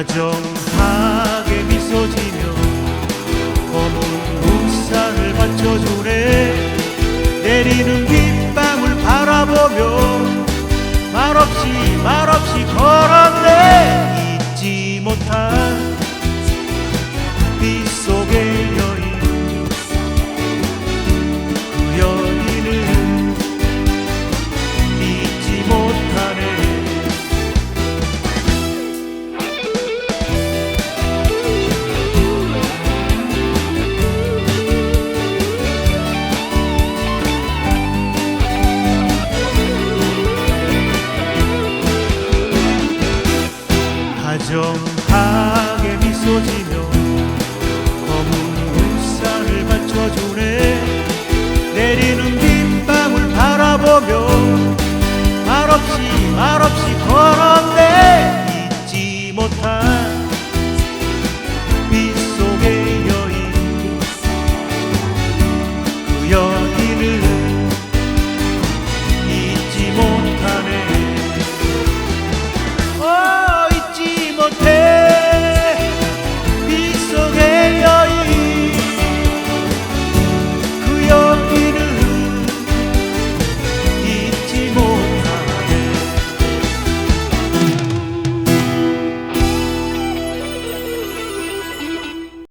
다정하게 미소 지며 검은 우산을 받쳐주네. 내리는 빗방울 바라보며 말없이 말없이 걸었네. 잊지 못한 다정하게 미소 지며 검은 우산을 받쳐주네